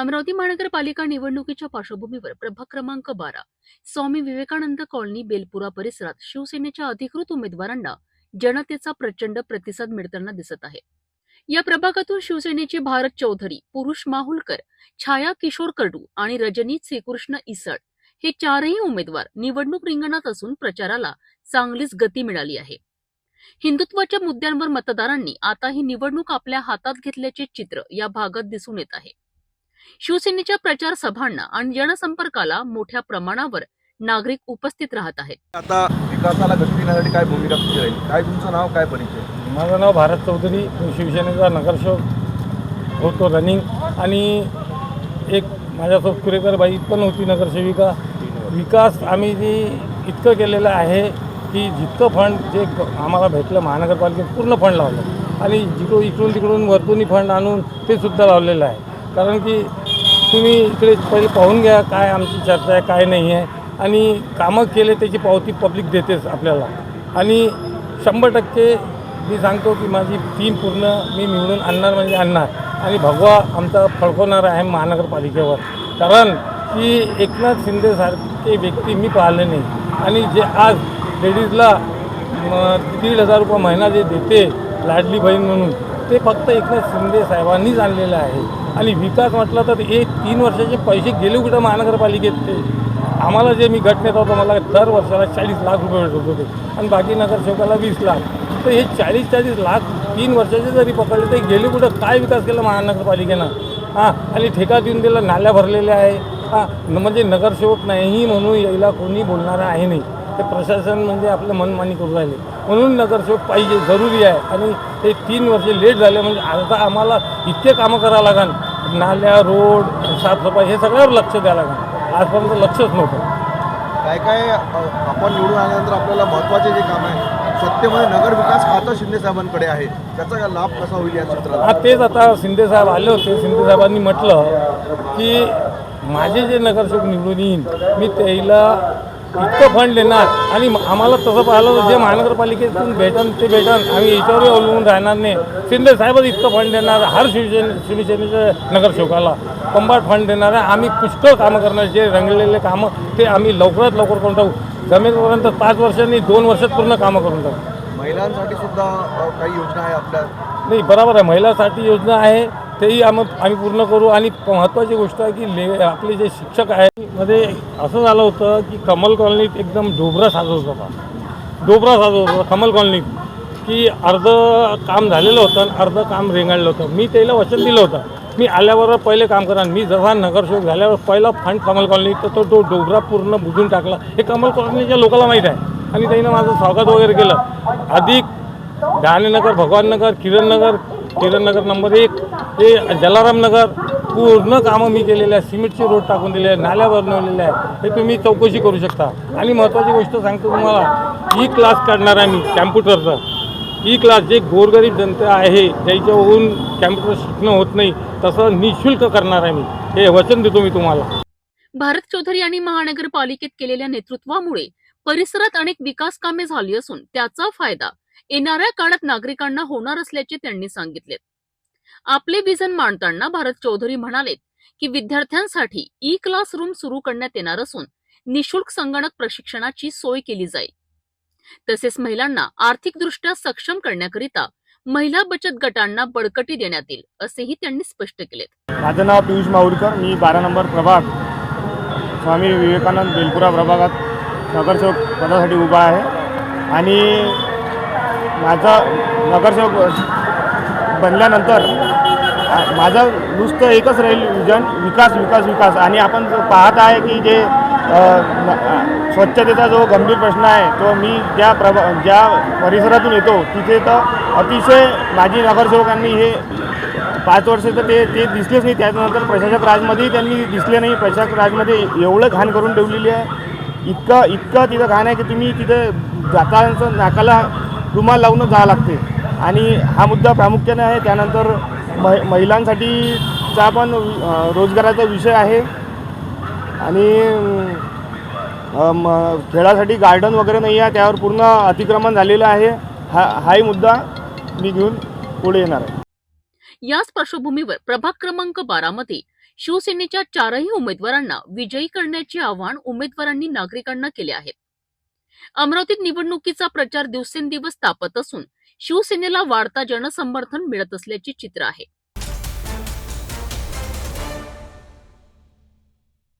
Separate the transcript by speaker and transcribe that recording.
Speaker 1: अमरावती महानगरपालिका निवडणुकीच्या पार्श्वभूमीवर प्रभाग क्रमांक बारा स्वामी विवेकानंद कॉलनी बेलपुरा परिसरात शिवसेनेच्या अधिकृत उमेदवारांना जनतेचा प्रचंड प्रतिसाद मिळताना दिसत आहे. या प्रभागातून शिवसेनेचे भारत चौधरी पुरुष माहुलकर छाया किशोर कडू आणि रजनी श्रीकृष्ण इसळ हे चारही उमेदवार निवडणूक रिंगणात असून प्रचाराला चांगलीच गती मिळाली आहे. हिंदुत्वाच्या मुद्द्यांवर मतदारांनी आता ही निवडणूक आपल्या हातात घेतल्याचे चित्र या भागात दिसून येत आहे. शिवसेनेच्या प्रचार सभांना आणि जनसंपर्काला मोठ्या प्रमाणावर नागरिक उपस्थित राहत आहेत.
Speaker 2: आता विकासाला गती देण्यासाठी काय भूमिका तुमची राहील? काय तुमचं नाव काय परिचय
Speaker 3: माझं नाव भारत चौधरी मी शिवसेनेचा नगरसेवक होतो रनिंग आणि एक माझ्यासोबत कुरेकर बाई पण होती नगरसेविका. विकास आम्ही जी इतकं केलेलं आहे की जितकं फंड जे आम्हाला भेटलं महानगरपालिकेत पूर्ण फंड लावलं. आणि जिकडून इकडून तिकडून वरतूनही फंड आणून ते सुद्धा लावलेलं आहे. कारण की तुम्ही इकडे पहिले पाहून घ्या काय आमची चर्चा आहे काय नाही आहे. आणि कामं केले त्याची पावती पब्लिक देतेच आपल्याला. आणि शंभर टक्के मी सांगतो की माझी टीम पूर्ण मी निवडून आणणार म्हणजे आणणार. आणि भगवा आमचा फडकवणार आहे महानगरपालिकेवर. कारण की एकनाथ शिंदेसारखे व्यक्ती मी पाहिले नाही. आणि जे आज लेडीजला दीड हजार रुपये महिना जे देते लाडली बहीण म्हणून ते फक्त एकनाथ शिंदे साहेबांनीच आणलेलं आहे. आणि विकास म्हटलं तर हे तीन वर्षाचे पैसे गेले कुठं महानगरपालिकेत ते? आम्हाला जे मी घटनेत होतो मला दर वर्षाला चाळीस लाख रुपये भेटत होते. आणि बाकी नगरसेवकाला वीस लाख. तर हे चाळीस चाळीस लाख तीन वर्षाचे जरी पकडले तर गेले कुठं? काय विकास केला महानगरपालिकेनं? हां आणि ठेका देऊन दिला नाल्या भरलेल्या आहे. हां म्हणजे नगरसेवक नाही म्हणून यायला कोणी बोलणारं आहे नाही. ते प्रशासन म्हणजे आपलं मनमानी करू राहिले. म्हणून नगरसेवक पाहिजे जरुरी आहे. आणि हे तीन वर्ष लेट झाले म्हणजे आता आम्हाला इतके कामं करावं लागेल नाल्या रोड साफसफाई हे सगळ्यावर लक्ष द्यावं लागेल आजपर्यंत लक्षच नव्हतं.
Speaker 2: काय काय आपण निवडून आल्यानंतर आपल्याला महत्त्वाचे जे काम आहे सत्तेमध्ये नगर विकास खातं शिंदे साहेबांकडे आहे. त्याचा लाभ कसा होईल या
Speaker 3: हा
Speaker 2: सूत्राला
Speaker 3: तेच आता शिंदे साहेब आले होते. शिंदे साहेबांनी म्हटलं की माझे जे नगरसेवक निवडून येईन मी त्याला इतकं फंड देणार. आणि आम्हाला तसं पाहिलं तर जे महानगरपालिकेतून भेटन ते भेटन. आम्ही याच्यावरही अवलंबून राहणार नाही. शिंदे साहेबच इतकं फंड देणार. हर शिवसेने शिवसेनेच्या नगरसेवकाला कंबाट फंड देणार आहे. आम्ही पुष्कळ कामं करणार. जे रंगलेले कामं ते आम्ही लवकरात लवकर करून टाकू. जमेपर्यंत पाच वर्षांनी दोन वर्षात पूर्ण कामं करून टाकू.
Speaker 2: महिलांसाठी सुद्धा काही योजना आहे आपल्या?
Speaker 3: नाही बरोबर आहे. महिलासाठी योजना आहे. तेही आम आम्ही पूर्ण करू. आणि महत्त्वाची गोष्ट आहे की ले आपले जे शिक्षक आहे मध्ये असं झालं होतं की कमल कॉलनीत एकदम डोबरा साजवत होता डोबरा साजवत होता कमल कॉलनीत. की अर्ध काम झालेलं होतं आणि अर्ध काम रेंगाळलं होतं. मी त्याला वचन दिलं होतं. मी आल्यावर पहिले काम करा मी जसा नगरसेवक झाल्यावर पहिला फंड कमल कॉलनी तर तो तो डोबरा पूर्ण बुजून टाकला. हे कमल कॉलनीच्या लोकांना माहीत आहे. आणि त्यानं माझं स्वागत वगैरे केलं. अधिक डहाणेनगर भगवाननगर किरणनगर किरणनगर नंबर एक हे जलाराम नगर पूर्ण कामं मी केलेले आहे सिमेंटचे रोड टाकून दिले आहे नाल्या बनवलेल्या आहे हे तुम्ही चौकशी करू शकता. आणि महत्त्वाची गोष्ट सांगतो तुम्हाला ई क्लास काढणार आहे मी कॅम्प्युटरचा. ई क्लास जे गोरगरीब जनता आहे ज्याच्यावरून कॅम्प्युटर शिकणं होत नाही तसं निशुल्क करणार आहे मी. हे वचन देतो मी तुम्हाला.
Speaker 1: भारत चौधरी यांनी महानगरपालिकेत केलेल्या नेतृत्वामुळे परिसरात अनेक विकास कामे झाली असून त्याचा फायदा येणाऱ्या काळात नागरिकांना होणार असल्याचे त्यांनी सांगितले. आपले विजन मांडताना भारत चौधरी म्हणाले की विद्यार्थ्यांसाठी ई क्लासरूम सुरू करण्यात येणार असून निशुल्क संगणक प्रशिक्षणाची सोय केली जाईल. तसेच महिलांना आर्थिकदृष्ट्या सक्षम करण्याकरिता महिला बचत गटांना बळकटी देण्यात येईल असेही त्यांनी स्पष्ट केले.
Speaker 4: माझं नाव पियुष माऊरकर मी बारा नंबर प्रभाग स्वामी विवेकानंद बेलपुरा प्रभागात नगरसेवक पदासाठी उभा आहे. आणि माझा नगरसेवक बनल्यानंतर माझं नुसतं एकच राहील विजन विकास विकास विकास. आणि आपण पाहत आहे की जे स्वच्छतेचा जो गंभीर प्रश्न आहे तो मी ज्या प्रभा ज्या परिसरातून येतो तिथे तर अतिशय माजी नगरसेवकांनी हे पाच वर्ष तर ते ते दिसलेच नाही. त्याच्यानंतर प्रशासक राजमध्येही त्यांनी दिसले नाही. प्रशासक राजमध्ये एवढं घाण करून ठेवलेली आहे. इतकं इतकं तिथं घाण आहे की तुम्ही तिथे जाताचं नाकाला रुमाल लावूनच जावं लागते. आणि हा मुद्दा प्रामुख्याने आहे. त्यानंतर मह महिलांसाठीचा पण रोजगाराचा विषय आहे. आणि खेळासाठी गार्डन वगैरे नाही आहे. त्यावर पूर्ण अतिक्रमण झालेलं आहे. हा हाही मुद्दा मी घेऊन पुढे येणार आहे.
Speaker 1: याच पार्श्वभूमीवर प्रभाग क्रमांक बारा मध्ये शिवसेनेच्या चारही उमेदवारांना विजयी करण्याचे आवाहन उमेदवारांनी नागरिकांना केले आहे. अमरावतीत निवडणुकीचा प्रचार दिवसेंदिवस तापत असून शिवसेनेला वाढता जनसमर्थन मिळत असल्याचे चित्र आहे.